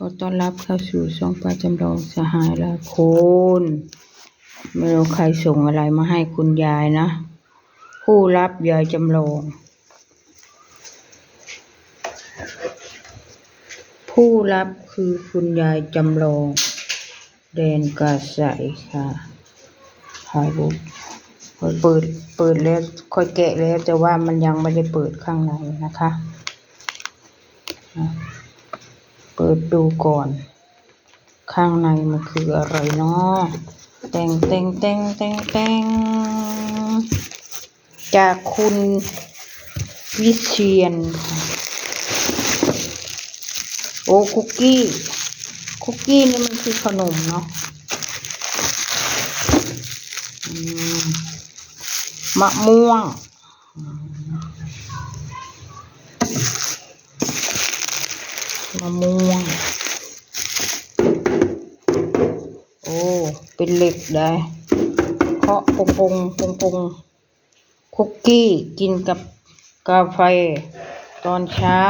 ขอต้อนรับเข้าสู่ช่องป้าจำลองสหายละคุณไม่รู้ใครส่งอะไรมาให้คุณยายนะ ผู้รับยายจำลอง ผู้รับคือคุณยายจำลองเดนกาใสค่ะถ่ายรูปเปิดเปิดเปิดแล้วค่อยแกะแล้วแต่ว่ามันยังไม่ได้เปิดข้างในนะคะ เปิดดูก่อน ข้างในมันคืออะไรเนาะแต่งแต่งแต่งแต่งแต่งจากคุณวิเชียน โอ้คุกกี้ คุกกี้นี่มันคือขนมเนาะมะม่วงอืม มะม่วง โอ้ เป็นเหล็กได้เคาะปงปงปงปงคุกกี้กินกับกาแฟตอนเช้า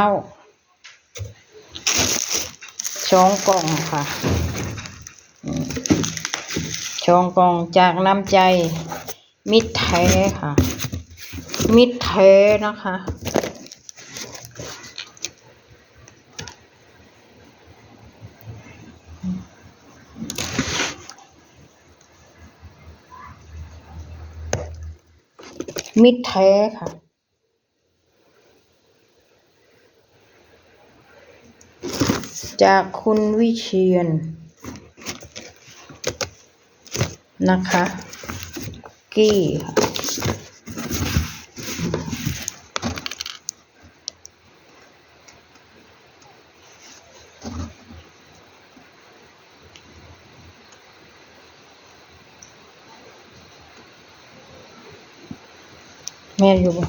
สองกล่องค่ะอืมสองกล่องจากน้ำใจ มิตรแท้ค่ะ มิตรแท้นะคะ มิตรแท้ค่ะ จากคุณวิเชียน นะคะ กี้ค่ะ แม่อยู่บ่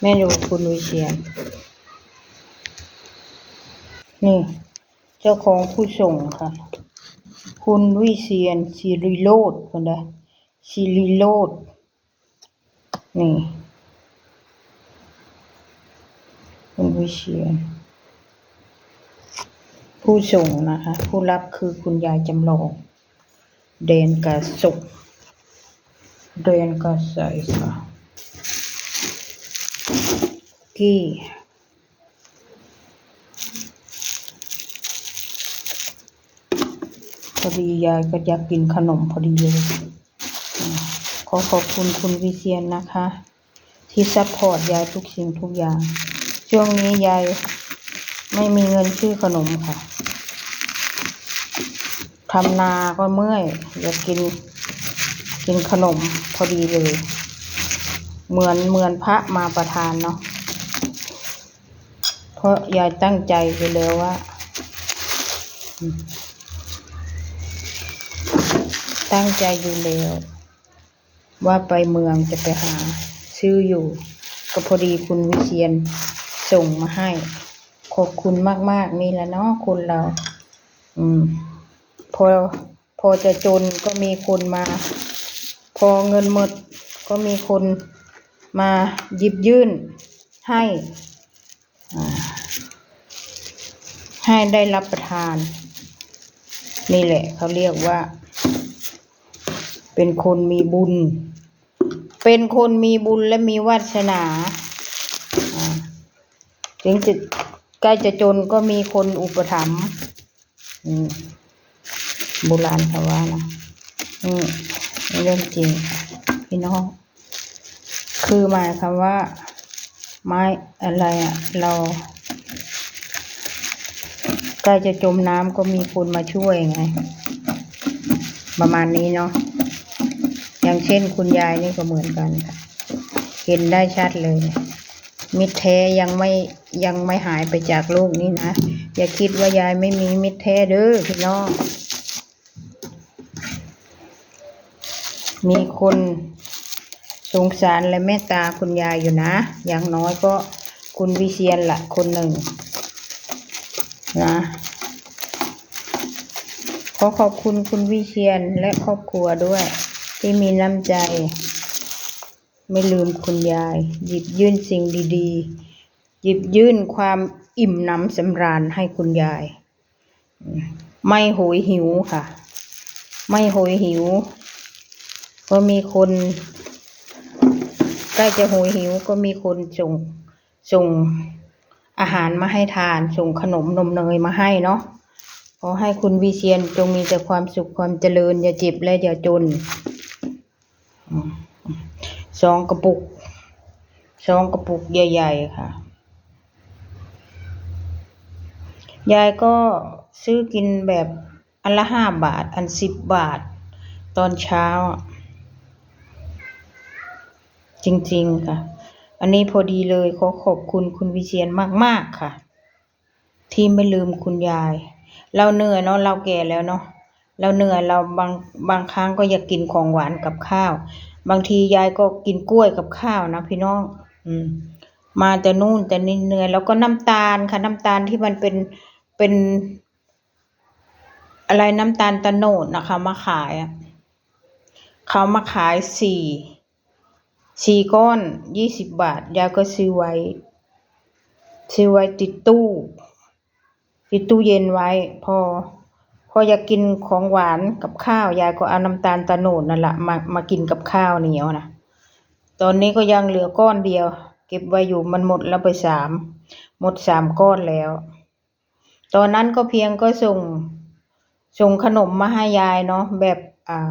แม่อยู่คุณวิเชียน นี่ เจ้าของผู้ส่งค่ะ คุณวิเชียนสิริโลดคนใดสิริโลด นี่ คุณวิเชียน ผู้ส่งนะคะ ผู้รับคือคุณยายจำลอง เดนกาสุกเดนกาใสค่ะ กี้พอดียายก็อยากกินขนมพอดีเลย ขอขอบคุณคุณวิเชียนนะคะ ที่ซัพพอร์ตยายทุกสิ่งทุกอย่าง ช่วงนี้ยายไม่มีเงินซื้อขนมค่ะทำนาก็เมื่อยอยากกิน กินขนมพอดีเลย เหมือนเหมือนพระมาประทานเนาะเพราะยายตั้งใจไปแล้วว่า ตั้งใจอยู่แล้ว ว่าไปเมืองจะไปหา ซื้ออยู่ ก็พอดีคุณวิเชียนส่งมาให้ ขอบคุณมาก ๆ นี่แหละเนาะคุณเรา อืม พอพอจะจนก็มีคนมา พอเงินหมดก็มีคน มาหยิบยื่นให้ให้ได้รับประทาน นี่แหละเขาเรียกว่า เป็นคนมีบุญ เป็นคนมีบุญและมีวาสนาถึงจะใกล้จะจนก็มีคนอุปถัมภ์โบราณเขาว่านะอืมเรื่องจริงพี่น้อง คือหมายคำว่า ไม้อะไรอะเราใกล้จะจมน้ำก็มีคนมาช่วยไง ประมาณนี้เนาะอย่างเช่นคุณยายนี่ก็เหมือนกันเห็นได้ชัดเลย มิตรแท้ยังไม่ยังไม่หายไปจากโลกนี้นะ อย่าคิดว่ายายไม่มีมิตรแท้เด้อพี่น้องมีคน สงสารและเมตตาคุณยายอยู่นะ อย่างน้อยก็คุณวิเชียนละคนหนึ่งนะขอขอบคุณคุณวิเชียนและครอบครัวด้วย ที่มีน้ำใจ ไม่ลืมคุณยาย หยิบยื่นสิ่งดีๆ หยิบยื่นความอิ่มหนำสำราญให้คุณยาย ไม่โหยหิวค่ะ ไม่โหยหิว ก็มีคน ล้จะโหยหิวก็มีคนส่งส่งอาหารมาให้ทาน ส่งขนมนมเนยมาให้เนาะขอให้คุณวิเชียนจงมีแต่ความสุขความเจริญ อย่าเจ็บและอย่าจนสองกระปุกสองกระปุกใหญ่ๆค่ะ ยายก็ซื้อกินแบบอันละห้าบาท อันสิบบาท ตอนเช้าอะ จริงๆค่ะ อันนี้พอดีเลยขอขอบคุณคุณวิเชียนมากๆค่ะ ที่ไม่ลืมคุณยาย เราเหนื่อยเนาะเราแก่แล้วเนาะเราเหนื่อยเราบางบางครั้งก็อยากกินของหวานกับข้าว บางทียายก็กินกล้วยกับข้าวนะพี่น้อง อืม มาแต่นู่นแต่นี่เหนื่อยแล้วก็น้ำตาลค่ะ น้ำตาลที่มันเป็นเป็น อะไรน้ำตาลตะโนดนะคะ มาขายอะเขามาขายสี่ สี่ก้อนยี่สิบบาท ยายก็ซื้อไว้ ซื้อไว้ติดตู้ ติดตู้เย็นไว้ พอ พออยากกินของหวานกับข้าว ยายก็เอาน้ำตาลตะโนดนั่นแหละมามากินกับข้าวเหนียวนะตอนนี้ก็ยังเหลือก้อนเดียว เก็บไว้อยู่มันหมดแล้วไปสามหมดสามก้อนแล้ว ตอนนั้นก็เพียงก็ส่งส่งขนมมาให้ยายเนาะแบบอ่า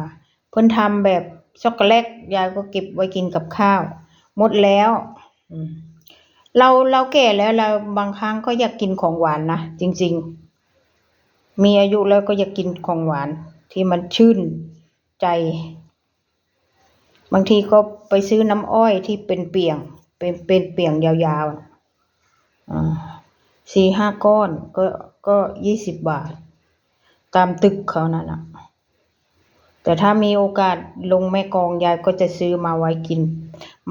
เพิ่นทำแบบ ช็อกโกแลตยายก็เก็บไว้กินกับข้าว หมดแล้วเราเราแก่แล้วเราบางครั้งก็อยากกินของหวานนะจริง ๆ มีอายุแล้วก็อยากกินของหวาน ที่มันชื่นใจ บางทีก็ไปซื้อน้ำอ้อยที่เป็นเปียง เป็นเป็นเปียงยาวๆอ่าสี่ห้าก้อนก็ก็ยี่สิบบาท ตามตึกเขานั่นน่ะ แต่ถ้ามีโอกาสลงแม่กองยายก็จะซื้อมาไว้กิน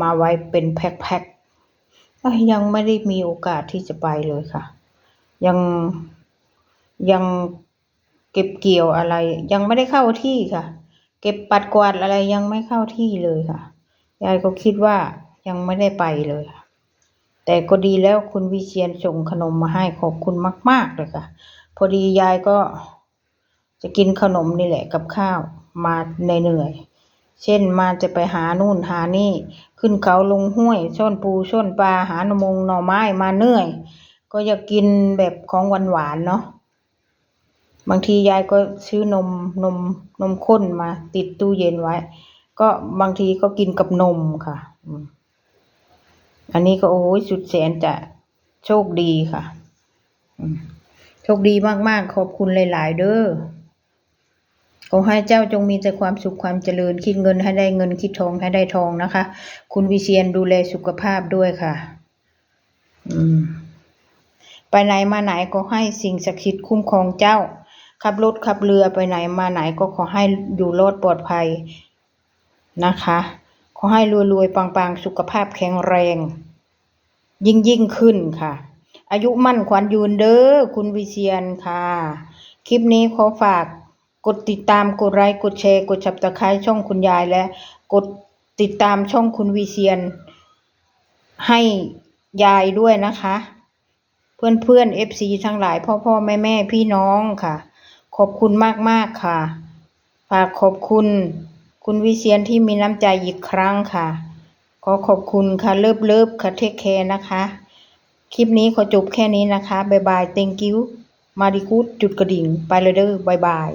มาไว้เป็นแพ็คๆยยังไม่ได้มีโอกาสที่จะไปเลยค่ะ ยังยังเก็บเกี่ยวอะไร ยังไม่ได้เข้าที่ค่ะ เก็บปัดกวาดอะไรยังไม่เข้าที่เลยค่ะยายก็คิดว่ายังไม่ได้ไปเลยค่ะแต่ก็ดีแล้วคุณวิเชียนส่งขนมมาให้ขอบคุณมาก ๆ เลยค่ะ พอดียายก็จะกินขนมนี่แหละกับข้าว มาเหนื่อยๆเช่นมาจะไปหานู่นหานี่ ขึ้นเขาลงห้วยช่อนปูช่อนปลาหานมงหน่อไม้มาเหนื่อย ก็อยากกินแบบของหวานๆเนาะบางทียายก็ซื้อนมนมนมข้นมาติดตู้เย็นไว้ ก็บางทีก็กินกับนมค่ะอันนี้ก็โอ้ยสุดแสนจะโชคดีค่ะโชคดีมากๆ ขอบคุณหลาย ๆ เด้อ ขอให้เจ้าจงมีแต่ความสุขความเจริญ คิดเงินให้ได้เงินคิดทองให้ได้ทองนะคะ คุณวิเชียนดูแลสุขภาพด้วยค่ะ อืม ไปไหนมาไหนก็ให้สิ่งศักดิ์สิทธิ์คุ้มครองเจ้า ขับรถขับเรือไปไหนมาไหนก็ขอให้อยู่รอดปลอดภัยนะคะ ขอให้รวยๆปังๆ สุขภาพแข็งแรง ยิ่งยิ่งขึ้นค่ะ อายุมั่นขวัญยืนเด้อคุณวิเชียนค่ะ คลิปนี้ขอฝาก กดติดตามกดไลค์กดแชร์ กดชับตะไคร้ช่องคุณยายและ กดติดตามช่องคุณวิเชียน ให้ยายด้วยนะคะ เพื่อนเพื่อนเอฟซีทั้งหลายพ่อพ่อแม่แม่พี่น้องค่ะ ขอบคุณมากมากค่ะฝากขอบคุณ คุณวิเชียนที่มีน้ำใจอีกครั้งค่ะ ขอขอบคุณค่ะเลิฟเลิฟค่ะเทคแคร์นะคะ คลิปนี้ขอจบแค่นี้นะคะ บ๊ายบาย thank you มาดีกูดจุดกระดิ่ง ไปเลยเด้อบายบาย